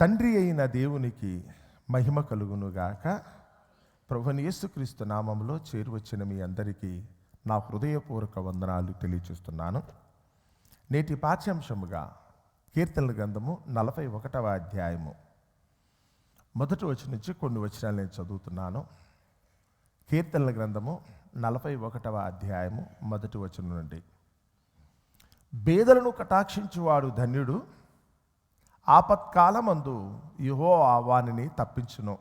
తండ్రి అయిన దేవునికి మహిమ కలుగునుగాక. ప్రభుని యేసుక్రీస్తు నామంలో చేరువచ్చిన మీ అందరికీ నా హృదయపూర్వక వందనాలు తెలియచేస్తున్నాను నేటి పాఠ్యాంశముగా కీర్తనల గ్రంథము నలభై ఒకటవ అధ్యాయము. మొదటి వచ్చి నుంచి కొన్ని వచనాలు నేను చదువుతున్నాను. కీర్తనల గ్రంథము నలభై ఒకటవ అధ్యాయము మొదటి వచనం నుండి. బేదలను కటాక్షించువాడు ధన్యుడు ఆపత్కాలమందు యుహో వానిని తప్పించును.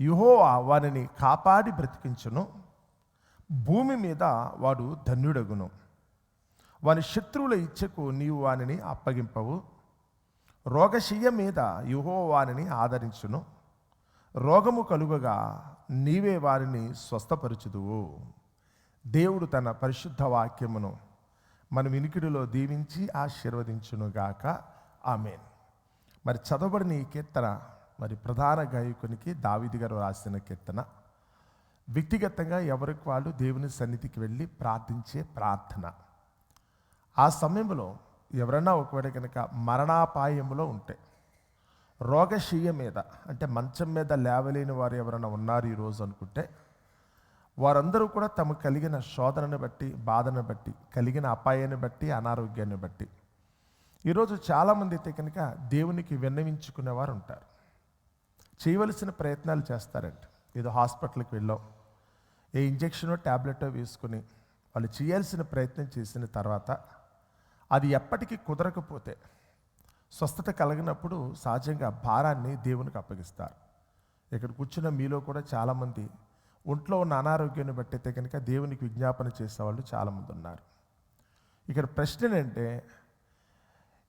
యుహో వానిని కాపాడి బ్రతికించును. భూమి మీద వాడు ధన్యుడగును. వాని శత్రువుల ఇచ్చకు నీవు వానిని అప్పగింపవు. రోగశయ్య మీద యుహో వానిని ఆదరించును. రోగము కలుగగా నీవే వారిని స్వస్థపరచుదువు. దేవుడు తన పరిశుద్ధ వాక్యమును మన వినికిడిలో దీవించి ఆశీర్వదించునుగాక. ఆమెన్. మరి చదవబడిన ఈ కీర్తన మరి ప్రధాన గాయకునికి దావిది గారు రాసిన కీర్తన. వ్యక్తిగతంగా ఎవరికి వాళ్ళు దేవుని సన్నిధికి వెళ్ళి ప్రార్థించే ప్రార్థన. ఆ సమయంలో ఎవరైనా ఒకవేళ కనుక మరణాపాయంలో ఉంటే రోగశీయ మీద అంటే మంచం మీద లేవలేని వారు ఎవరైనా ఉన్నారు ఈరోజు అనుకుంటే వారందరూ కూడా తమ కలిగిన శోధనను బట్టి బాధను బట్టి కలిగిన అపాయాన్ని బట్టి అనారోగ్యాన్ని బట్టి ఈరోజు చాలామంది అయితే కనుక దేవునికి విన్నవించుకునేవారు ఉంటారు. చేయవలసిన ప్రయత్నాలు చేస్తారంట. ఏదో హాస్పిటల్కి వెళ్ళాం. ఏ ఇంజెక్షనో ట్యాబ్లెటో వేసుకుని వాళ్ళు చేయాల్సిన ప్రయత్నం చేసిన తర్వాత అది ఎప్పటికీ కుదరకపోతే స్వస్థత కలిగినప్పుడు సహజంగా భారాన్ని దేవునికి అప్పగిస్తారు. ఇక్కడ కూర్చున్న మీలో కూడా చాలామంది ఒంట్లో ఉన్న అనారోగ్యాన్ని బట్టి అయితే కనుక దేవునికి విజ్ఞాపన చేసేవాళ్ళు చాలామంది ఉన్నారు. ఇక్కడ ప్రశ్న ఏంటంటే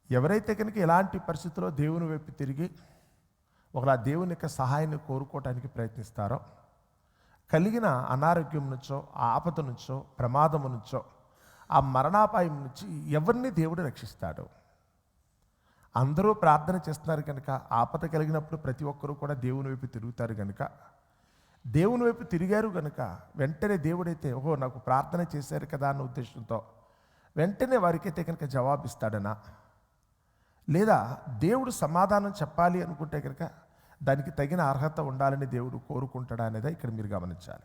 ఎవరైతే కనుక ఎలాంటి పరిస్థితుల్లో దేవుని వైపు తిరిగి ఒకలా దేవుని యొక్క సహాయాన్ని కోరుకోవటానికి ప్రయత్నిస్తారో కలిగిన అనారోగ్యం నుంచో ఆ ఆపద నుంచో ప్రమాదము నుంచో ఆ మరణాపాయం నుంచి ఎవరిని దేవుడు రక్షిస్తాడు? అందరూ ప్రార్థన చేస్తున్నారు కనుక ఆపద కలిగినప్పుడు ప్రతి ఒక్కరూ కూడా దేవుని వైపు తిరుగుతారు కనుక దేవుని వైపు తిరిగారు కనుక వెంటనే దేవుడైతే ఓహో నాకు ప్రార్థన చేశారు కదా అన్న ఉద్దేశంతో వెంటనే వారికైతే కనుక జవాబిస్తాడనా? లేదా దేవుడు సమాధానం చెప్పాలి అనుకుంటే కనుక దానికి తగిన అర్హత ఉండాలని దేవుడు కోరుకుంటాడా అనేది ఇక్కడ మీరు గమనించాలి.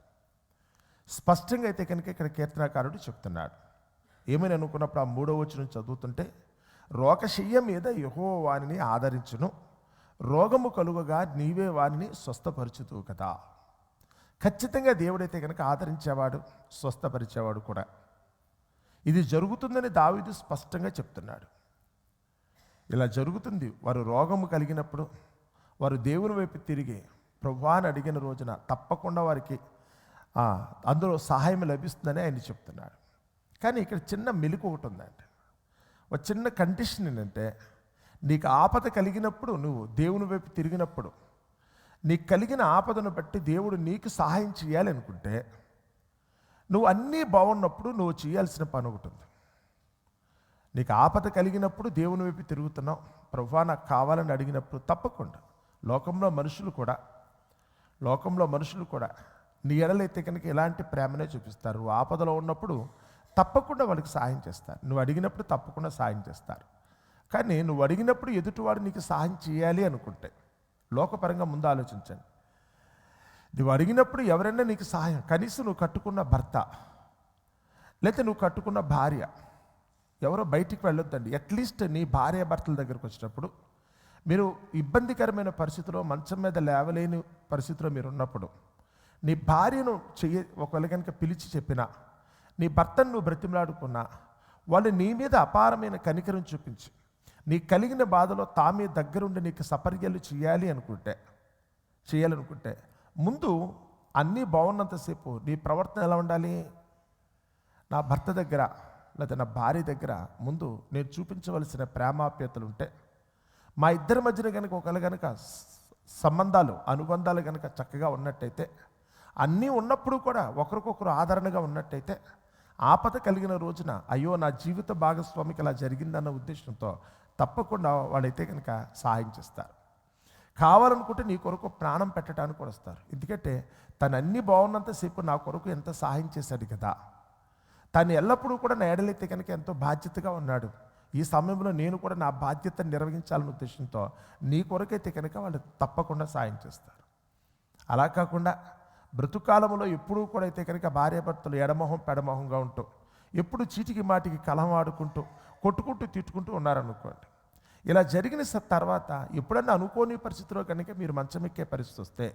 స్పష్టంగా అయితే కనుక ఇక్కడ కీర్తనాకారుడు చెప్తున్నాడు. ఏమని అనుకున్నప్పుడు ఆ మూడో వచ్చిన చదువుతుంటే రోగశయ్య మీద యహో వానిని ఆదరించును. రోగము కలుగగా నీవే వానిని స్వస్థపరచుతూ కదా. ఖచ్చితంగా దేవుడైతే కనుక ఆదరించేవాడు స్వస్థపరిచేవాడు కూడా. ఇది జరుగుతుందని దావీదు స్పష్టంగా చెప్తున్నాడు. ఇలా జరుగుతుంది. వారు రోగము కలిగినప్పుడు వారు దేవుని వైపు తిరిగి ప్రభువాని అడిగిన రోజున తప్పకుండా వారికి అందులో సహాయం లభిస్తుందని ఆయన చెప్తున్నాడు. కానీ ఇక్కడ చిన్న మెలుకు ఒకటి ఉందండి. ఒక చిన్న కండిషన్ ఏంటంటే నీకు ఆపద కలిగినప్పుడు నువ్వు దేవుని వైపు తిరిగినప్పుడు నీకు కలిగిన ఆపదను బట్టి దేవుడు నీకు సహాయం చేయాలి అనుకుంటే నువ్వు అన్నీ బాగున్నప్పుడు నువ్వు చేయాల్సిన పని ఒకటి ఉంది. నీకు ఆపద కలిగినప్పుడు దేవుని వైపు తిరుగుతున్నావు. ప్రభా నాకు కావాలని అడిగినప్పుడు తప్పకుండా. లోకంలో మనుషులు కూడా లోకంలో మనుషులు కూడా నీ ఎడలైతే కనుక ఎలాంటి ప్రేమనే చూపిస్తారు. నువ్వు ఆపదలో ఉన్నప్పుడు తప్పకుండా వాళ్ళకి సహాయం చేస్తారు. నువ్వు అడిగినప్పుడు తప్పకుండా సాయం చేస్తారు. కానీ నువ్వు అడిగినప్పుడు ఎదుటివాడు నీకు సహాయం చేయాలి అనుకుంటే లోకపరంగా ముందు ఆలోచించండి. నువ్వు అడిగినప్పుడు ఎవరైనా నీకు సహాయం కనీసం నువ్వు కట్టుకున్న భర్త లేకపోతే నువ్వు కట్టుకున్న భార్య ఎవరో బయటికి వెళ్ళొద్దండి. అట్లీస్ట్ నీ భార్య భర్తల దగ్గరకు వచ్చినప్పుడు మీరు ఇబ్బందికరమైన పరిస్థితిలో మంచం మీద లేవలేని పరిస్థితిలో మీరు ఉన్నప్పుడు నీ భార్యను చెయ్య ఒకవేళ కనుక పిలిచి చెప్పినా నీ భర్తను నువ్వు బ్రతిమలాడుకున్నా వాళ్ళు నీ మీద అపారమైన కనికరం చూపించి నీ కలిగిన బాధలో తామే దగ్గరుండి నీకు సపర్యలు చేయాలి అనుకుంటే చేయాలనుకుంటే ముందు అన్నీ బాగున్నంతసేపు నీ ప్రవర్తన ఎలా ఉండాలి? నా భర్త దగ్గర లేదా నా భార్య దగ్గర ముందు నేను చూపించవలసిన ప్రేమాప్యతలు ఉంటే మా ఇద్దరి మధ్యన కనుక ఒకళ్ళు కనుక సంబంధాలు అనుబంధాలు కనుక చక్కగా ఉన్నట్టయితే అన్నీ ఉన్నప్పుడు కూడా ఒకరికొకరు ఆదరణగా ఉన్నట్టయితే ఆపద కలిగిన రోజున అయ్యో నా జీవిత భాగస్వామికి అలా జరిగిందన్న ఉద్దేశంతో తప్పకుండా వాళ్ళైతే కనుక సహాయం చేస్తారు. కావాలనుకుంటే నీ కొరకు ప్రాణం పెట్టడానికి కూడా వస్తారు. ఎందుకంటే తను అన్నీ బాగున్నంతసేపు నా కొరకు ఎంత సహాయం చేశాడు కదా. తను ఎల్లప్పుడూ కూడా నా ఎడలైతే కనుక ఎంతో బాధ్యతగా ఉన్నాడు. ఈ సమయంలో నేను కూడా నా బాధ్యతను నిర్వహించాలనే ఉద్దేశంతో నీ కొరకైతే కనుక వాళ్ళు తప్పకుండా సాయం చేస్తారు. అలా కాకుండా బ్రతుకాలంలో ఎప్పుడూ కూడా అయితే కనుక భార్యాభర్తలు ఎడమొహం పెడమొహంగా ఉంటూ ఎప్పుడు చీటికి మాటికి కలహం ఆడుకుంటూ కొట్టుకుంటూ తిట్టుకుంటూ ఉన్నారనుకోండి. ఇలా జరిగిన తర్వాత ఎప్పుడన్నా అనుకోని పరిస్థితిలో కనుక మీరు మంచం ఎక్కే పరిస్థితి వస్తే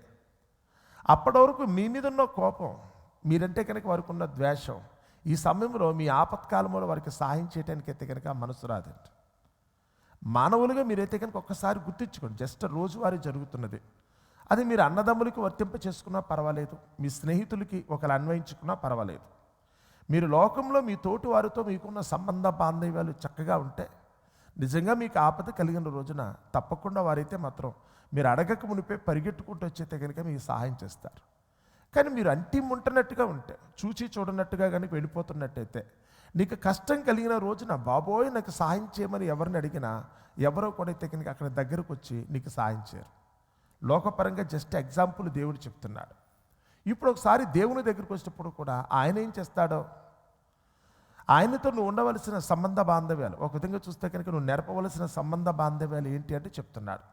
అప్పటి వరకు మీ మీద ఉన్న కోపం మీరంటే కనుక వారికి ఉన్న ద్వేషం ఈ సమయంలో మీ ఆపత్కాలంలో వారికి సహాయం చేయడానికి అయితే కనుక మనసు రాదండి. మానవులుగా మీరైతే కనుక ఒక్కసారి గుర్తించుకోండి. జస్ట్ రోజువారీ జరుగుతున్నది. అది మీరు అన్నదమ్ములకి వర్తింప చేసుకున్నా పర్వాలేదు. మీ స్నేహితులకి ఒకరు అన్వయించుకున్నా పర్వాలేదు. మీరు లోకంలో మీ తోటి వారితో మీకున్న సంబంధ బాంధవ్యాలు చక్కగా ఉంటే నిజంగా మీకు ఆపద కలిగిన రోజున తప్పకుండా వారైతే మాత్రం మీరు అడగక మునిపే పరిగెట్టుకుంటూ వచ్చేతే కనుక మీకు సహాయం చేస్తారు. కానీ మీరు అంటి ఉంటున్నట్టుగా ఉంటే చూచి చూడనట్టుగా కనుక వెళ్ళిపోతున్నట్టయితే నీకు కష్టం కలిగిన రోజున బాబోయ్ నాకు సహాయం చేయమని ఎవరిని అడిగినా ఎవరో కూడా అయితే కనుక అక్కడ దగ్గరకు వచ్చి నీకు సహాయం చేయరు. లోకపరంగా జస్ట్ ఎగ్జాంపుల్ దేవుడు చెప్తున్నాడు. ఇప్పుడు ఒకసారి దేవుని దగ్గరికి వచ్చినప్పుడు కూడా ఆయన ఏం చేస్తాడో? ఆయనతో నువ్వు ఉండవలసిన సంబంధ బాంధవ్యాలు ఒక విధంగా చూస్తే కనుక నువ్వు నెరపవలసిన సంబంధ బాంధవ్యాలు ఏంటి అంటే చెప్తున్నాడు.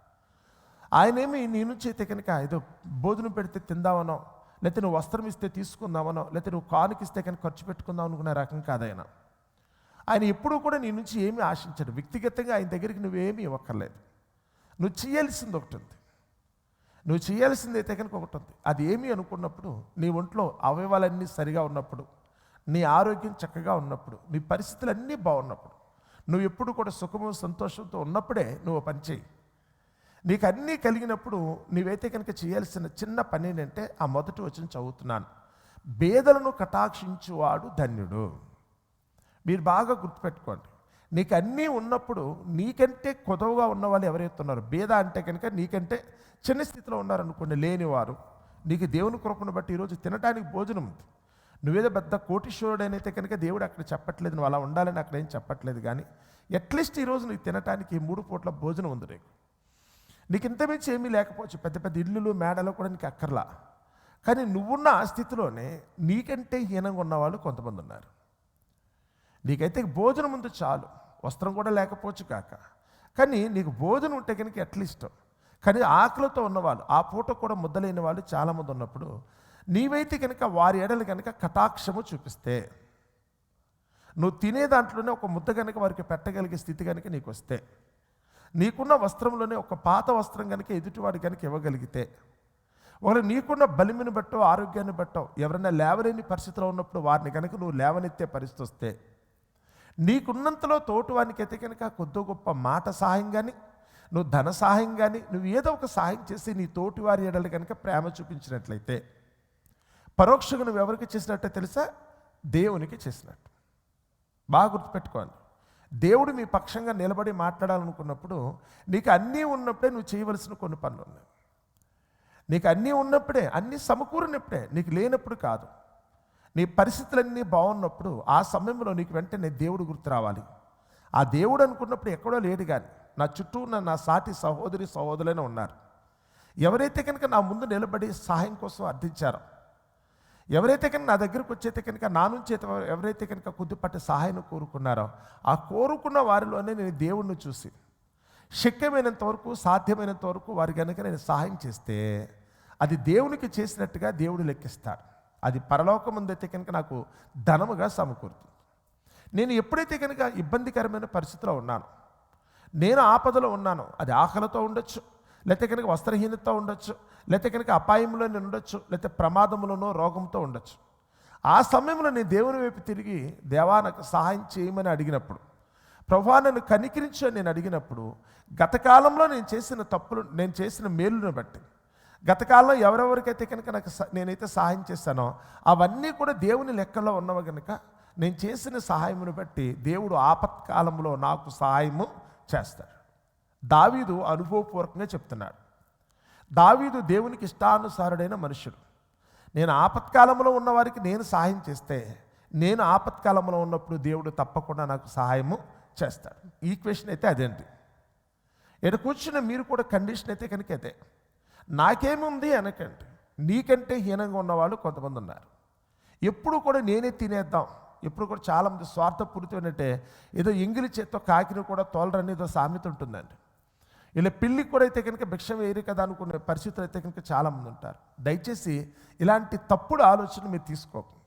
ఆయనేమి నీ నుంచి అయితే కనుక ఏదో భోజనం పెడితే తిందామనో లేకపోతే నువ్వు వస్త్రం ఇస్తే తీసుకుందామనో లేకపోతే నువ్వు కానుక ఇస్తే కనుక ఖర్చు పెట్టుకుందాం అనుకునే రకం కాదైనా ఆయన ఎప్పుడూ కూడా నీ నుంచి ఏమీ ఆశించడు. వ్యక్తిగతంగా ఆయన దగ్గరికి నువ్వేమీ ఇవ్వక్కర్లేదు. నువ్వు చేయాల్సింది ఒకటి ఉంది. నువ్వు చేయాల్సింది అయితే కనుక ఒకటి ఉంది. అది ఏమి అనుకున్నప్పుడు నీ ఒంట్లో అవయవాలన్నీ సరిగా ఉన్నప్పుడు నీ ఆరోగ్యం చక్కగా ఉన్నప్పుడు నీ పరిస్థితులు అన్నీ బాగున్నప్పుడు నువ్వు ఎప్పుడు కూడా సుఖము సంతోషంతో ఉన్నప్పుడే నువ్వు పని చేయి. నీకు అన్నీ కలిగినప్పుడు నీవైతే కనుక చేయాల్సిన చిన్న పని ఏంటంటే ఆ మొదటి వచ్చిన చదువుతున్నాను. బేదలను కటాక్షించువాడు ధన్యుడు. మీరు బాగా గుర్తుపెట్టుకోండి. నీకు అన్నీ ఉన్నప్పుడు నీకంటే కొదవగా ఉన్న వాళ్ళు ఎవరైతే ఉన్నారో బేద అంటే కనుక నీకంటే చిన్న స్థితిలో ఉన్నారనుకోండి లేనివారు నీకు దేవుని కృపను బట్టి ఈరోజు తినడానికి భోజనం ఉంది. నువ్వేదో పెద్ద కోటీశ్వరుడైనైతే కనుక దేవుడు అక్కడ చెప్పట్లేదు నువ్వు అలా ఉండాలని అక్కడ ఏం చెప్పట్లేదు కానీ అట్లీస్ట్ ఈరోజు నీకు తినడానికి మూడు పూట్ల భోజనం ఉంది నీకు. నీకు ఇంత మించి ఏమీ లేకపోవచ్చు. పెద్ద పెద్ద ఇల్లులు మేడలు కూడా నీకు అక్కర్లా. కానీ నువ్వున్న ఆ స్థితిలోనే నీకంటే హీనంగా ఉన్నవాళ్ళు కొంతమంది ఉన్నారు. నీకైతే భోజనం ముందు చాలు. వస్త్రం కూడా లేకపోవచ్చు కాక. కానీ నీకు భోజనం ఉంటే కనుక అట్లీస్ట్. కానీ ఆకలితో ఉన్నవాళ్ళు ఆ పూట కూడా ముద్దలేని వాళ్ళు చాలామంది ఉన్నప్పుడు నీవైతే కనుక వారి ఎడలు కనుక కటాక్షము చూపిస్తే నువ్వు తినే దాంట్లోనే ఒక ముద్ద కనుక వారికి పెట్టగలిగే స్థితి కనుక నీకు వస్తే నీకున్న వస్త్రంలోనే ఒక పాత వస్త్రం కనుక ఎదుటివాడు కనుక ఇవ్వగలిగితే ఒకరు నీకున్న బలిమిని బట్టో ఆరోగ్యాన్ని బట్టో ఎవరైనా లేవలేని పరిస్థితిలో ఉన్నప్పుడు వారిని కనుక నువ్వు లేవనెత్తే పరిస్థితి వస్తే నీకున్నంతలో తోటివానికి అయితే కనుక కొద్ది గొప్ప మాట సహాయం కానీ నువ్వు ధన సహాయం కానీ నువ్వు ఏదో ఒక సహాయం చేసి నీ తోటి వారి ఎడలు కనుక ప్రేమ చూపించినట్లయితే పరోక్షంగా నువ్వు ఎవరికి చేసినట్టే తెలుసా? దేవునికి చేసినట్టు. బాగా గుర్తుపెట్టుకోవాలి. దేవుడు మీ పక్షంగా నిలబడి మాట్లాడాలనుకున్నప్పుడు నీకు అన్నీ ఉన్నప్పుడే నువ్వు చేయవలసిన కొన్ని పనులు ఉన్నాయి. నీకు అన్నీ ఉన్నప్పుడే అన్నీ సమకూరినప్పుడే నీకు లేనప్పుడు కాదు. నీ పరిస్థితులన్నీ బాగున్నప్పుడు ఆ సమయంలో నీకు వెంటనే దేవుడు గుర్తు రావాలి. ఆ దేవుడు అనుకున్నప్పుడు ఎక్కడో లేడు కానీ నా చుట్టూ ఉన్న నా సాటి సహోదరి సహోదరులైన ఉన్నారు. ఎవరైతే కనుక నా ముందు నిలబడి సహాయం కోసం అర్థించారో ఎవరైతే కనుక నా దగ్గరకు వచ్చేతే కనుక నా నుంచి ఎవరైతే కనుక కొద్దిపాటి సహాయం కోరుకున్నారో ఆ కోరుకున్న వారిలోనే నేను దేవుణ్ణి చూసి శక్యమైనంత వరకు సాధ్యమైనంత వరకు వారి కనుక నేను సహాయం చేస్తే అది దేవునికి చేసినట్టుగా దేవుడు లెక్కిస్తాడు. అది పరలోకముందైతే కనుక నాకు ధనముగా సమకూరుతుంది. నేను ఎప్పుడైతే కనుక ఇబ్బందికరమైన పరిస్థితిలో ఉన్నాను నేను ఆపదలో ఉన్నాను అది ఆకలితో ఉండొచ్చు లేకపోతే కనుక వస్త్రహీనత ఉండొచ్చు లేకపోతే కనుక అపాయంలో నేను ఉండొచ్చు లేకపోతే ప్రమాదంలోనో రోగంతో ఉండొచ్చు. ఆ సమయంలో నేను దేవుని వైపు తిరిగి దేవా నాకు సహాయం చేయమని అడిగినప్పుడు ప్రభా నన్ను కనికరించు అని నేను అడిగినప్పుడు గతకాలంలో నేను చేసిన తప్పులు నేను చేసిన మేలును బట్టి గతకాలంలో ఎవరెవరికైతే కనుక నాకు స- నేనైతే సహాయం చేశానో అవన్నీ కూడా దేవుని లెక్కలో ఉన్నవి కనుక నేను చేసిన సహాయమును బట్టి దేవుడు ఆపత్కాలంలో నాకు సహాయము చేస్తాడు. దావీదు అనుభవపూర్వకంగా చెప్తున్నాడు. దావీదు దేవునికి ఇష్టానుసారుడైన మనుషుడు నేను ఆపత్కాలంలో ఉన్నవారికి నేను సహాయం చేస్తే నేను ఆపత్కాలంలో ఉన్నప్పుడు దేవుడు తప్పకుండా నాకు సహాయము చేస్తాడు. ఈక్వేషన్ అయితే అదేంటి? ఇక్కడ కూర్చున్న మీరు కూడా కండిషన్ అయితే కనుక అదే. నాకేముంది అనకండి. నీకంటే హీనంగా ఉన్నవాళ్ళు కొంతమంది ఉన్నారు. ఎప్పుడు కూడా నేనే తినేద్దాం. ఎప్పుడు కూడా చాలామంది స్వార్థపూరితమైనట్టే ఏదో ఎంగిలి చేత్తో కాకిని కూడా తోలరని ఏదో సామెత ఉంటుందండి. ఇలా పిల్లికి కూడా అయితే కనుక భిక్షం వేయరు కదా అనుకునే పరిస్థితులు అయితే కనుక చాలామంది ఉంటారు. దయచేసి ఇలాంటి తప్పుడు ఆలోచన మీరు తీసుకోకండి.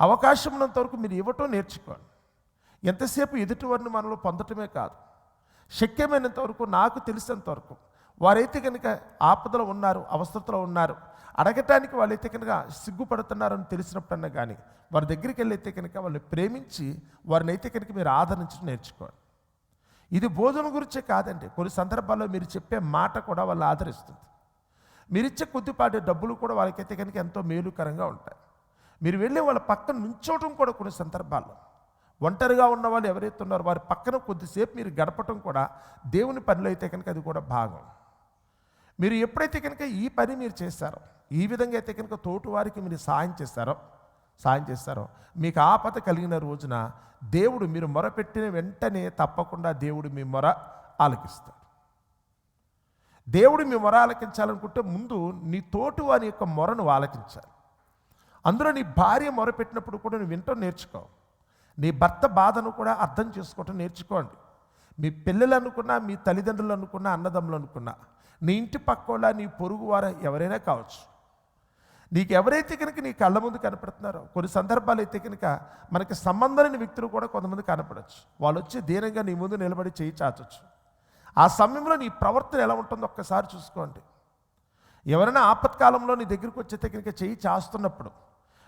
అవకాశం ఉన్నంత వరకు మీరు ఇవ్వటం నేర్చుకోండి. ఎంతసేపు ఎదుటివారిని మనలో పొందటమే కాదు. శక్యమైనంత వరకు నాకు తెలిసినంత వరకు వారైతే కనుక ఆపదలో ఉన్నారు అవసరతలో ఉన్నారు అడగటానికి వాళ్ళైతే కనుక సిగ్గుపడుతున్నారని తెలిసినప్పుడన్నా కానీ వారి దగ్గరికి వెళ్ళైతే కనుక వాళ్ళు ప్రేమించి వారిని అయితే కనుక మీరు ఆదరించడం నేర్చుకోండి. ఇది భోజనం గురించే కాదండి. కొన్ని సందర్భాల్లో మీరు చెప్పే మాట కూడా వాళ్ళు ఆదరిస్తుంది. మీరిచ్చే కొద్దిపాటి డబ్బులు కూడా వాళ్ళకైతే కనుక ఎంతో మేలుకరంగా ఉంటాయి. మీరు వెళ్ళి వాళ్ళ పక్కన నుంచోవటం కూడా కొన్ని సందర్భాల్లో. ఒంటరిగా ఉన్న వాళ్ళు ఎవరైతే ఉన్నారో వారి పక్కన కొద్దిసేపు మీరు గడపటం కూడా దేవుని పనిలో అయితే కనుక అది కూడా భాగం. మీరు ఎప్పుడైతే కనుక ఈ పని మీరు చేస్తారో ఈ విధంగా అయితే కనుక తోటి వారికి మీరు సాయం చేస్తారో సాయం చేస్తారో. మీకు ఆపద కలిగిన రోజున దేవుడు మీరు మొరపెట్టిన వెంటనే తప్పకుండా దేవుడు మీ మొర ఆలకిస్తాడు. దేవుడు మీ మొర ఆలకించాలనుకుంటే ముందు నీ తోటి వారి యొక్క మొరను ఆలకించాలి. అందులో నీ భార్య మొరపెట్టినప్పుడు కూడా నువ్వు వింటూ నేర్చుకో. నీ భర్త బాధను కూడా అర్థం చేసుకోవటం నేర్చుకోండి. మీ పిల్లలు అనుకున్నా మీ తల్లిదండ్రులు అనుకున్నా అన్నదమ్ములు అనుకున్నా నీ ఇంటి పక్కోళ్ళ నీ పొరుగు వారు ఎవరైనా కావచ్చు. నీకు ఎవరైతే కనుక నీ కళ్ళ ముందు కనపడుతున్నారో కొన్ని సందర్భాలు అయితే కనుక మనకి సంబంధం లేని వ్యక్తులు కూడా కొంతమంది కనపడవచ్చు వాళ్ళు వచ్చి దీనంగా నీ ముందు నిలబడి చేయి చాచచ్చు. ఆ సమయంలో నీ ప్రవర్తన ఎలా ఉంటుందో ఒక్కసారి చూసుకోండి. ఎవరైనా ఆపత్కాలంలో నీ దగ్గరికి వచ్చే కనుక చేయి చాస్తున్నప్పుడు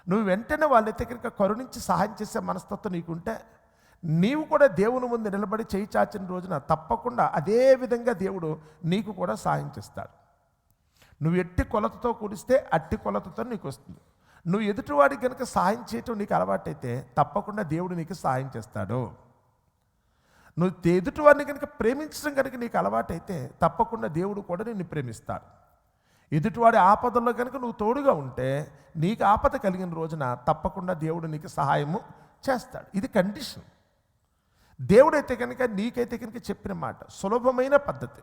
నువ్వు వెంటనే వాళ్ళ కనుక కరుణించి సహాయం చేసే మనస్తత్వం నీకుంటే నీవు కూడా దేవుని ముందు నిలబడి చేయి చాచిన రోజున తప్పకుండా అదే విధంగా దేవుడు నీకు కూడా సహాయం చేస్తాడు. నువ్వు ఎట్టి కొలతతో కూడిస్తే అట్టి కొలతతో నీకు వస్తుంది. నువ్వు ఎదుటివాడికి కనుక సహాయం చేయటం నీకు అలవాటైతే తప్పకుండా దేవుడు నీకు సహాయం చేస్తాడు. నువ్వు ఎదుటివాడిని కనుక ప్రేమించడం కనుక నీకు అలవాటైతే తప్పకుండా దేవుడు కూడా నిన్ను ప్రేమిస్తాడు. ఎదుటివాడి ఆపదల్లో కనుక నువ్వు తోడుగా ఉంటే నీకు ఆపద కలిగిన రోజున తప్పకుండా దేవుడు నీకు సహాయము చేస్తాడు. ఇది కండిషన్. దేవుడైతే కనుక నీకైతే కనుక చెప్పిన మాట సులభమైన పద్ధతి.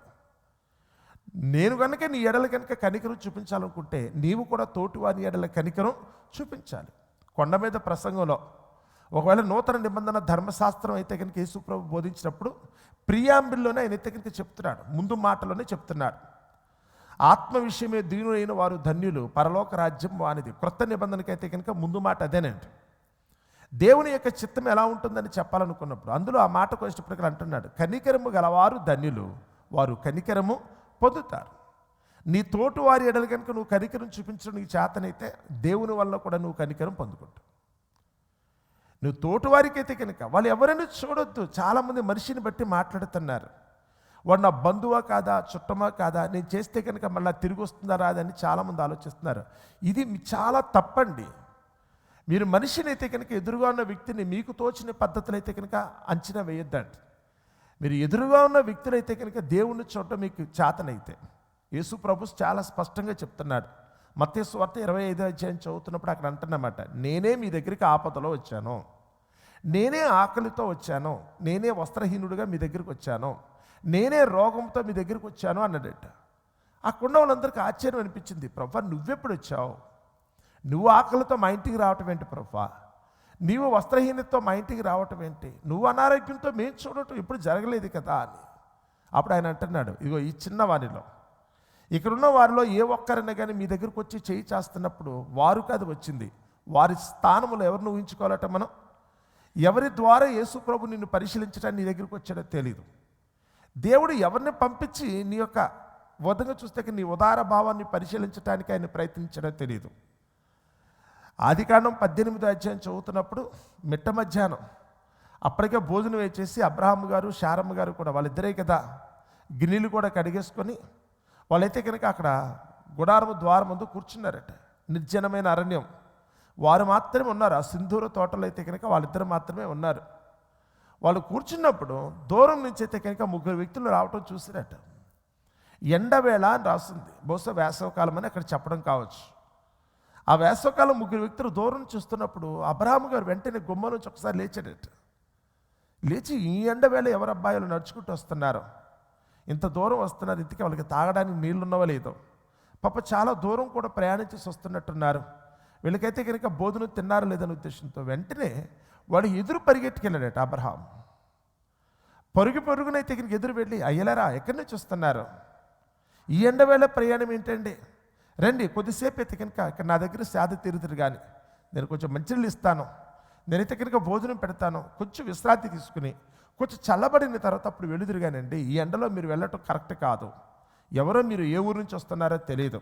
నేను కనుక నీ ఎడల కనుక కనికరం చూపించాలనుకుంటే నీవు కూడా తోటివారి ఎడల కనికరం చూపించాలి. కొండ మీద ప్రసంగంలో ఒకవేళ నూతన నిబంధన ధర్మశాస్త్రం అయితే కనుక యేసుప్రభు బోధించినప్పుడు ప్రియాంబిల్లోనే ఆయన అయితే కనుక చెప్తున్నాడు. ముందు మాటలోనే చెప్తున్నాడు. ఆత్మ విషయమే దీనులైన వారు ధన్యులు పరలోక రాజ్యం వానిది. క్రొత్త నిబంధనకైతే కనుక ముందు మాట అదేనండి. దేవుని యొక్క చిత్తం ఎలా ఉంటుందని చెప్పాలనుకున్నప్పుడు అందులో ఆ మాటకు వచ్చినప్పటికీ అంటున్నాడు. కనికరము గలవారు ధన్యులు వారు కనికరము పొందుతారు. నీ తోటి వారి ఎడలు కనుక నువ్వు కనికరం చూపించడం నీకు చేతనైతే దేవుని వల్ల కూడా నువ్వు కనికరం పొందుకుంటావు. నువ్వు తోటివారికైతే కనుక వాళ్ళు ఎవరైనా చూడొద్దు. చాలామంది మనిషిని బట్టి మాట్లాడుతున్నారు. వాడు నా బంధువా కాదా చుట్టమా కాదా నేను చేస్తే కనుక మళ్ళీ తిరిగి వస్తుందా రాదని చాలామంది ఆలోచిస్తున్నారు. ఇది చాలా తప్పండి. మీరు మనిషిని అయితే కనుక ఎదురుగా ఉన్న వ్యక్తిని మీకు తోచిన పద్ధతులు అయితే కనుక అంచనా వేయొద్దండి. మీరు ఎదురుగా ఉన్న వ్యక్తులైతే కనుక దేవుణ్ణి చూడటం మీకు చేతనైతే. యేసు ప్రభు చాలా స్పష్టంగా చెప్తున్నాడు. మత్స్య వార్త ఇరవై ఐదు అధ్యాయం చదువుతున్నప్పుడు అక్కడ అంటున్నమాట నేనే మీ దగ్గరికి ఆపదలో వచ్చాను. నేనే ఆకలితో వచ్చాను. నేనే వస్త్రహీనుడిగా మీ దగ్గరికి వచ్చాను. నేనే రోగంతో మీ దగ్గరికి వచ్చాను అన్నాడట. అక్కడున్న వాళ్ళందరికీ ఆశ్చర్యం అనిపించింది ప్రభా నువ్వెప్పుడు వచ్చావు? నువ్వు ఆకలితో మా ఇంటికి రావటం ఏంటి ప్రభా? నీవు వస్త్రహీనతతో మా ఇంటికి రావటం ఏంటి? నువ్వు అనారోగ్యంతో మేము చూడటం ఇప్పుడు జరగలేదు కదా అని. అప్పుడు ఆయన అంటున్నాడు ఇగో ఈ చిన్న వారిలో. ఇక్కడున్న వారిలో ఏ ఒక్కరైనా కానీ మీ దగ్గరకు వచ్చి చేయి చేస్తున్నప్పుడు వారు కాదు వచ్చింది. వారి స్థానంలో ఎవరిని ఊహించుకోవాలట మనం? ఎవరి ద్వారా యేసు ప్రభు నిన్ను పరిశీలించడానికి నీ దగ్గరికి వచ్చాడో తెలియదు దేవుడు ఎవరిని పంపించి నీ యొక్క వదంగా చూస్తే నీ ఉదార భావాన్ని పరిశీలించడానికి ఆయన ప్రయత్నించడో తెలియదు ఆదికాండం పద్దెనిమిదో అధ్యాయం చదువుతున్నప్పుడు మిట్ట మధ్యాహ్నం అప్పటికే భోజనం వేచేసి అబ్రహాం గారు శారమ్మ గారు కూడా వాళ్ళిద్దరే కదా. గిన్నెలు కూడా కడిగేసుకొని వాళ్ళైతే కనుక అక్కడ గుడారము ద్వారం ముందు కూర్చున్నారట. నిర్జనమైన అరణ్యం. వారు మాత్రమే ఉన్నారు. ఆ సింధూర తోటలో అయితే కనుక వాళ్ళిద్దరు మాత్రమే ఉన్నారు. వాళ్ళు కూర్చున్నప్పుడు దూరం నుంచి అయితే కనుక ముగ్గురు వ్యక్తులు రావటం చూసిరట. ఎండవేళ అని రాస్తుంది బహుశా వేసవకాలం అని అక్కడ చెప్పడం కావచ్చు. ఆ వేసవకాలం ముగ్గురు వ్యక్తులు దూరం చూస్తున్నప్పుడు అబ్రహాం గారు వెంటనే గుమ్మ నుంచి ఒకసారి లేచాడట. లేచి ఈ ఎండవేళ ఎవరు అబ్బాయిలు నడుచుకుంటూ వస్తున్నారు? ఇంత దూరం వస్తున్నారు ఇంతకీ వాళ్ళకి తాగడానికి నీళ్ళు ఉన్నవో లేదో. పాప చాలా దూరం కూడా ప్రయాణించేసి వస్తున్నట్టున్నారు. వీళ్ళకైతే కనుక భోజనం తిన్నారు లేదనే ఉద్దేశంతో వెంటనే వాడు ఎదురు పరిగెట్టుకెళ్ళాడట అబ్రహాం పరుగు పరుగునైతే ఇక్కడికి ఎదురు వెళ్ళి అయ్యలరా ఎక్కడి నుంచి వస్తున్నారు? ఈ ఎండవేళ ప్రయాణం ఏంటండి? రండి కొద్దిసేపు అయితే కనుక ఇక్కడ నా దగ్గర సేద తీరుతురు కానీ నేను కొంచెం మంచినీళ్ళు ఇస్తాను. నేనైతే కనుక భోజనం పెడతాను. కొంచెం విశ్రాంతి తీసుకుని కొంచెం చల్లబడిన తర్వాత అప్పుడు వెలుదురుగానండి ఈ ఎండలో మీరు వెళ్ళటం కరెక్ట్ కాదు. ఎవరో మీరు ఏ ఊరు నుంచి వస్తున్నారో తెలియదు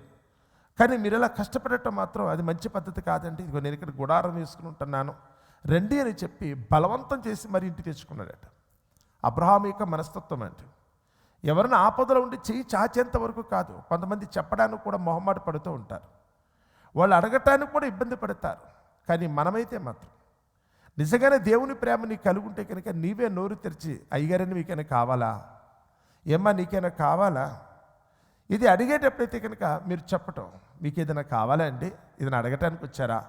కానీ మీరు ఇలా కష్టపడటం మాత్రం అది మంచి పద్ధతి కాదండి. ఇదిగో నేను ఇక్కడ గుడారం వేసుకుని ఉంటున్నాను. రండి అని చెప్పి బలవంతం చేసి మరి ఇంటికి తెచ్చుకున్నాడట. అబ్రహాం యొక్క మనస్తత్వం అంటే ఎవరైనా ఆపదలో ఉండి చెయ్యి చాచేంత వరకు కాదు. కొంతమంది చెప్పడానికి కూడా మొహమాట పడుతూ ఉంటారు. వాళ్ళు అడగటానికి కూడా ఇబ్బంది పడతారు. కానీ మనమైతే మాత్రం నిజంగానే దేవుని ప్రేమ నీకు కలుగుంటే కనుక నీవే నోరు తెరిచి అయ్యగారని మీకైనా కావాలా? ఏమ్మా నీకైనా కావాలా? ఇది అడిగేటప్పుడైతే కనుక మీరు చెప్పటం మీకు ఏదైనా కావాలా అండి? ఏదైనా అడగటానికి వచ్చారా?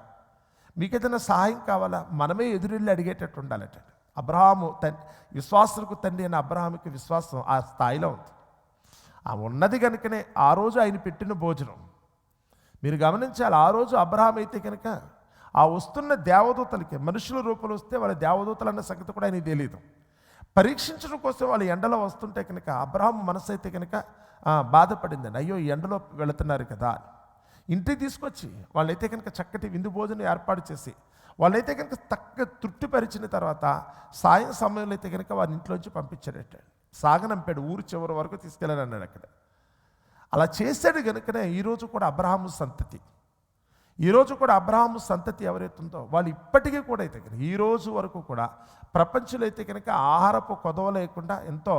మీకు ఏదైనా సహాయం కావాలా? మనమే ఎదురెళ్ళి అడిగేటట్టు ఉండాలటండి అబ్రహాము తన్ విశ్వాసులకు తండ్రి అయిన అబ్రహాముకి విశ్వాసం ఆ స్థాయిలో ఉంది. ఆ ఉన్నది కనుకనే ఆ రోజు ఆయన పెట్టిన భోజనం. మీరు గమనించాలి ఆ రోజు అబ్రహాం అయితే కనుక ఆ వస్తున్న దేవదూతలకి మనుషుల రూపంలో వస్తే వాళ్ళ దేవదూతలు అన్న సంగతి కూడా ఆయనకి తెలియదు పరీక్షించడం కోసం వాళ్ళు ఎండలో వస్తుంటే కనుక అబ్రహాం మనసు అయితే కనుక బాధపడిందండి. అయ్యో ఈ ఎండలో వెళుతున్నారు కదా ఇంటికి తీసుకొచ్చి వాళ్ళైతే కనుక చక్కటి విందు భోజనం ఏర్పాటు చేసి వాళ్ళైతే కనుక తక్క తృప్తిపరిచిన తర్వాత సాయం సమయంలో అయితే కనుక వారి ఇంట్లోంచి పంపించాడట. సాగనంపాడు ఊరు చివరి వరకు తీసుకెళ్ళాను అన్నాడు అక్కడ. అలా చేశాడు కనుకనే ఈరోజు కూడా అబ్రహాము సంతతి. ఈరోజు కూడా అబ్రహాము సంతతి ఎవరైతే ఉందో వాళ్ళు ఇప్పటికీ కూడా అయితే కనుక ఈ రోజు వరకు కూడా ప్రపంచంలో అయితే కనుక ఆహారపు కొదవ లేకుండా ఎంతో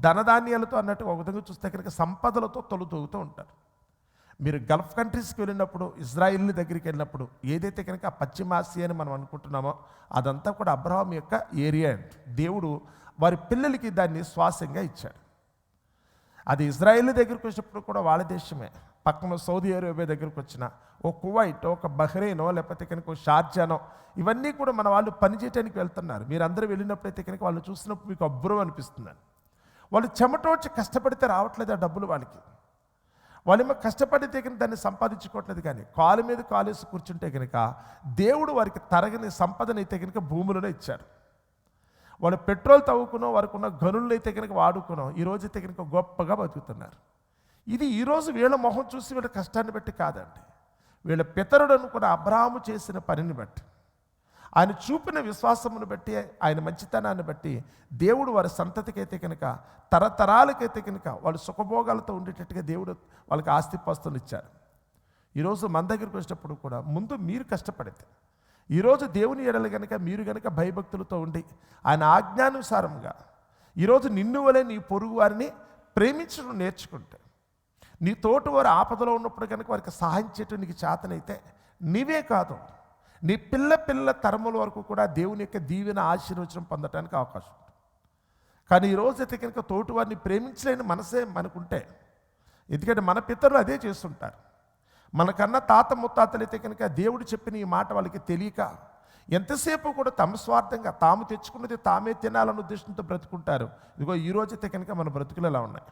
ధనధాన్యాలతో అన్నట్టు ఒక విధంగా చూస్తే కనుక సంపదలతో తొలుతూగుతూ ఉంటారు. మీరు గల్ఫ్ కంట్రీస్కి వెళ్ళినప్పుడు ఇజ్రాయిల్ దగ్గరికి వెళ్ళినప్పుడు ఏదైతే కనుక పశ్చిమాసియా అని మనం అనుకుంటున్నామో అదంతా కూడా అబ్రహాం యొక్క ఏరియా అండి. దేవుడు వారి పిల్లలకి దాన్ని శ్వాసంగా ఇచ్చాడు. అది ఇజ్రాయిల్ దగ్గరికి వచ్చినప్పుడు కూడా వాళ్ళ దేశమే. పక్కన సౌదీ అరేబియా దగ్గరికి వచ్చిన ఓ కువైట్ ఒక బహ్రెయినో లేకపోతే కనుక షార్జానో ఇవన్నీ కూడా మన వాళ్ళు పనిచేయడానికి వెళ్తున్నారు. మీరు అందరూ వెళ్ళినప్పుడైతే కనుక వాళ్ళు చూసినప్పుడు మీకు అబ్బురం అనిపిస్తుందండి. వాళ్ళు చెమట వచ్చి కష్టపడితే రావట్లేదు ఆ డబ్బులు వాళ్ళకి. వాళ్ళేమో కష్టపడితే కనుక దాన్ని సంపాదించుకోవట్లేదు కానీ కాలు మీద కాలేసి కూర్చుంటే కనుక దేవుడు వారికి తరగని సంపదనైతే కనుక భూములను ఇచ్చాడు. వాళ్ళు పెట్రోల్ తవ్వుకునో వారికి ఉన్న గనులను అయితే కనుక వాడుకునో ఈ రోజు అయితే కనుక గొప్పగా బతుకుతున్నారు. ఇది ఈరోజు వీళ్ళ మొహం చూసి వీళ్ళ కష్టాన్ని బట్టి కాదండి. వీళ్ళ పితరుడు కూడా అబ్రాహము చేసిన పనిని బట్టి. ఆయన చూపిన విశ్వాసమును బట్టి ఆయన మంచితనాన్ని బట్టి దేవుడు వారి సంతతికైతే కనుక తరతరాలకైతే కనుక వాళ్ళు సుఖభోగాలతో ఉండేటట్టుగా దేవుడు వాళ్ళకి ఆస్తిపాస్తులు ఇచ్చారు. ఈరోజు మన దగ్గరికి వచ్చినప్పుడు కూడా ముందు మీరు కష్టపడితే ఈరోజు దేవుని ఎడలు కనుక మీరు కనుక భయభక్తులతో ఉండి ఆయన ఆజ్ఞానుసారంగా ఈరోజు నిన్ను వలె నీ పొరుగు వారిని ప్రేమించడం నేర్చుకుంటే నీ తోటి వారు ఆపదలో ఉన్నప్పుడు కనుక వారికి సహాయం చేయటం నీకు చేతనైతే నీవే కాదు. నీ పిల్ల పిల్ల తరముల వరకు కూడా దేవుని యొక్క దీవెన ఆశీర్వచనం పొందటానికి అవకాశం ఉంటుంది. కానీ ఈ రోజు అయితే కనుక తోటి వారిని ప్రేమించలేని మనసే మనకుంటే ఎందుకంటే మన పితరులు అదే చేస్తుంటారు. మనకన్నా తాత ముత్తాతలు అయితే కనుక దేవుడు చెప్పిన ఈ మాట వాళ్ళకి తెలియక ఎంతసేపు కూడా తమ స్వార్థంగా తాము తెచ్చుకున్నది తామే తినాలన్న ఉద్దేశంతో బ్రతుకుంటారు. ఇదిగో ఈ రోజు అయితే కనుక మన బ్రతుకులు ఎలా ఉన్నాయి?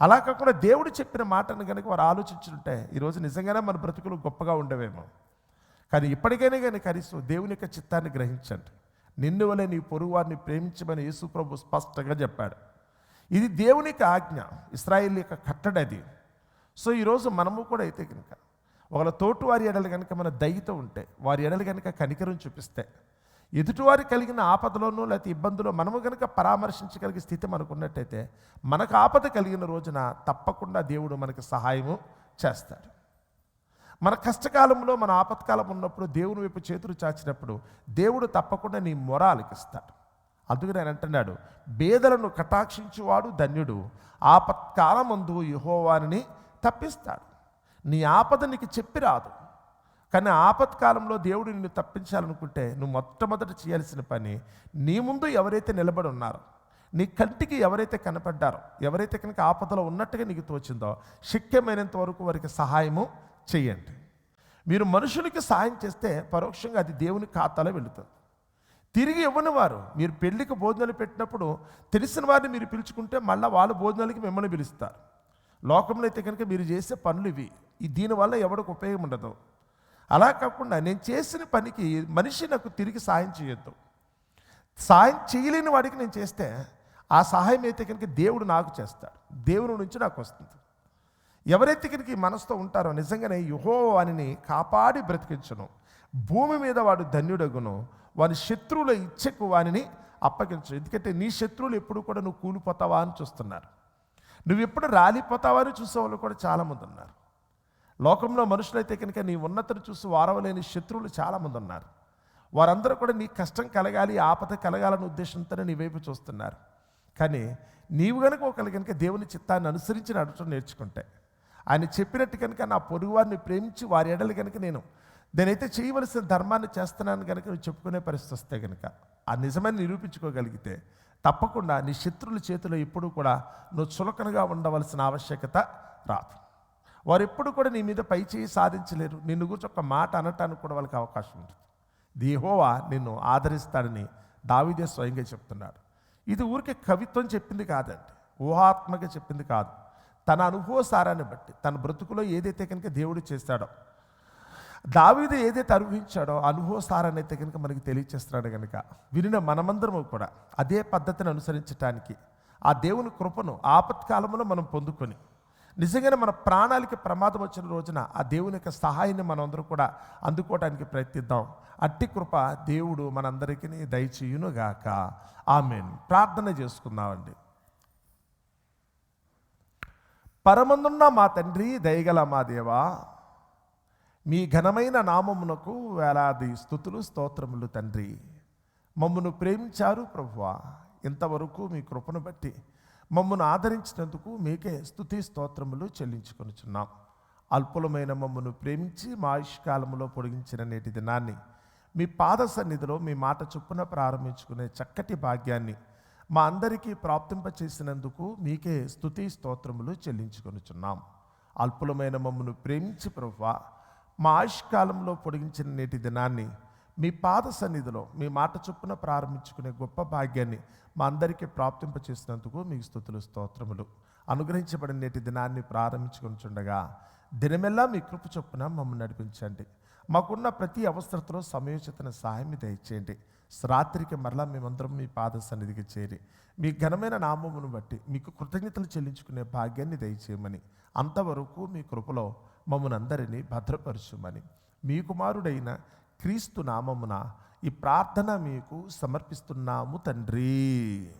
అలా కాకుండా దేవుడు చెప్పిన మాటను కనుక వారు ఆలోచించుంటే ఈరోజు నిజంగానే మన బ్రతుకులు గొప్పగా ఉండవేమో. కానీ ఇప్పటికైనా కానీ కనీసం దేవుని యొక్క చిత్తాన్ని గ్రహించండి. నిన్ను వలె నీ పొరుగువారిని ప్రేమించమని యేసుప్రభు స్పష్టంగా చెప్పాడు. ఇది దేవుని యొక్క ఆజ్ఞ ఇస్రాయిల్ యొక్క కట్టడి అది. సో ఈరోజు మనము కూడా అయితే కనుక ఒకళ్ళ తోటి వారి ఎడలు కనుక మన దయతో ఉంటే వారి ఎడలు కనుక కనికరం చూపిస్తే ఎదుటివారి కలిగిన ఆపదలోనూ లేకపోతే ఇబ్బందులో మనము కనుక పరామర్శించగలిగే స్థితి మనకున్నట్టయితే మనకు ఆపద కలిగిన రోజున తప్పకుండా దేవుడు మనకి సహాయము చేస్తాడు. మన కష్టకాలంలో మన ఆపత్కాలం ఉన్నప్పుడు దేవుని వైపు చేతులు చాచినప్పుడు దేవుడు తప్పకుండా నీ మొర ఆలకిస్తాడు అందుకని ఆయన అంటున్నాడు బేదలను కటాక్షించువాడు ధన్యుడు ఆపత్కాలమందు యహోవాని తప్పిస్తాడు. నీ ఆపద నీకు చెప్పి రాదు. కానీ ఆపత్కాలంలో దేవుడు నిన్ను తప్పించాలనుకుంటే నువ్వు మొట్టమొదట చేయాల్సిన పని నీ ముందు ఎవరైతే నిలబడి ఉన్నారో నీ కంటికి ఎవరైతే కనపడ్డారో ఎవరైతే కనుక ఆపదలో ఉన్నట్టుగా నీకు తోచిందో శక్యమైనంత వరకు వారికి సహాయము చేయండి. మీరు మనుషులకి సహాయం చేస్తే పరోక్షంగా అది దేవుని ఖాతాలో వెళుతుంది. తిరిగి ఇవ్వని వారు మీరు పెళ్ళికి భోజనాలు పెట్టినప్పుడు తెలిసిన వారిని మీరు పిలుచుకుంటే మళ్ళీ వాళ్ళ భోజనాలకి మిమ్మల్ని పిలుస్తారు. లోకంలో అయితే కనుక మీరు చేసే పనులు ఇవి. ఈ దీనివల్ల ఎవరికి ఉపయోగం ఉండదు. అలా కాకుండా నేను చేసిన పనికి మనిషి నాకు తిరిగి సాయం చేయొద్దు. సాయం చేయలేని వాడికి నేను చేస్తే ఆ సహాయం అయితే కనుక దేవుడు నాకు చేస్తాడు. దేవుని నుంచి నాకు వస్తుంది. ఎవరైతే మనసుతో ఉంటారో నిజంగానే యుహో వానిని కాపాడి బ్రతికించను. భూమి మీద వాడు ధన్యుడగును. వాని శత్రువుల ఇచ్చకు వానిని అప్పగించు. ఎందుకంటే నీ శత్రువులు ఎప్పుడు కూడా నువ్వు కూలిపోతావా అని చూస్తున్నారు. నువ్వు ఎప్పుడు రాలిపోతావా అని చూసే వాళ్ళు కూడా చాలామంది ఉన్నారు. లోకంలో మనుషులైతే కనుక నీ ఉన్నతను చూసి వారవలేని శత్రువులు చాలామంది ఉన్నారు. వారందరూ కూడా నీ కష్టం కలగాలి ఆపద కలగాలనే ఉద్దేశంతోనే నీ వైపు చూస్తున్నారు. కానీ నీవు కనుక ఒకరి కనుక దేవుని చిత్తాన్ని అనుసరించి నడచడం నేర్చుకుంటే ఆయన చెప్పినట్టు కనుక నా పొరుగువారిని ప్రేమించి వారి ఎడలు కనుక నేను నేనైతే చేయవలసిన ధర్మాన్ని చేస్తున్నాను కనుక నువ్వు చెప్పుకునే పరిస్థితి వస్తే కనుక ఆ నిజమని నిరూపించుకోగలిగితే తప్పకుండా నీ శత్రువుల చేతిలో ఎప్పుడూ కూడా నువ్వు చులకనగా ఉండవలసిన ఆవశ్యకత రాదు. వారు ఎప్పుడు కూడా నీ మీద పై చేయి సాధించలేరు. నిన్ను గురించి ఒక మాట అనటానికి కూడా వాళ్ళకి అవకాశం ఉంటుంది. దీహోవా నిన్ను ఆదరిస్తాడని దావిదే స్వయంగా చెప్తున్నాడు. ఇది ఊరికే కవిత్వం చెప్పింది కాదండి. ఊహాత్మక చెప్పింది కాదు. తన అనుభవ సారాన్ని బట్టి తన బ్రతుకులో ఏదైతే కనుక దేవుడు చేస్తాడో దావీదు ఏదైతే అనుభవించాడో అనుభవ సారాన్ని అయితే కనుక మనకి తెలియచేస్తున్నాడు కనుక వినిన మనమందరము కూడా అదే పద్ధతిని అనుసరించటానికి ఆ దేవుని కృపను ఆపత్కాలంలో మనం పొందుకొని నిజంగానే మన ప్రాణాలకి ప్రమాదం వచ్చిన రోజున ఆ దేవుని యొక్క సహాయాన్ని మనం అందరూ కూడా అందుకోవడానికి ప్రయత్నిద్దాం. అట్టి కృప దేవుడు మనందరికీ దయచేయునుగాక. ఆమెను. ప్రార్థన చేసుకుందామండి. పరమందున్న మా తండ్రి దయగల మా దేవా. మీ ఘనమైన నామమునకు వేలాది స్థుతులు స్తోత్రములు తండ్రి. మమ్మను ప్రేమించారు ప్రభువా. ఇంతవరకు మీ కృపను బట్టి మమ్మను ఆదరించినందుకు మీకే స్థుతి స్తోత్రములు చెల్లించుకొనిచున్నాం. అల్పులమైన మమ్మను ప్రేమించి మా ఆయుష్కాలంలో పొడిగించిన నేటి దినాన్ని మీ పాద సన్నిధిలో మీ మాట చొప్పున ప్రారంభించుకునే చక్కటి భాగ్యాన్ని మా అందరికీ ప్రాప్తింపచేసినందుకు మీకే స్థుతి స్తోత్రములు చెల్లించుకొనుచున్నాం. అల్పులమైన మమ్మను ప్రేమించి ప్రభా మా ఆయుష్కాలంలో పొడిగించిన నేటి దినాన్ని మీ పాద సన్నిధిలో మీ మాట చొప్పున ప్రారంభించుకునే గొప్ప భాగ్యాన్ని మా అందరికీ ప్రాప్తింపచేసినందుకు మీకు స్థుతులు స్తోత్రములు. అనుగ్రహించబడిన నేటి దినాన్ని ప్రారంభించుకొనిచుండగా దినమెల్లా మీ కృప చొప్పున మమ్మల్ని నడిపించండి. మాకున్న ప్రతి అవసరతలో సమయోచితన సహాయం దయచేయండి. రాత్రికి మరలా మేమందరం మీ పాద సన్నిధికి చేరి మీ ఘనమైన నామమును బట్టి మీకు కృతజ్ఞతలు చెల్లించుకునే భాగ్యాన్ని దయచేయమని అంతవరకు మీ కృపలో మమ్మల్ని అందరినీ భద్రపరచుమని. మీ కుమారుడైన క్రీస్తు నామమున ఈ ప్రార్థన మీకు సమర్పిస్తున్నాము తండ్రి.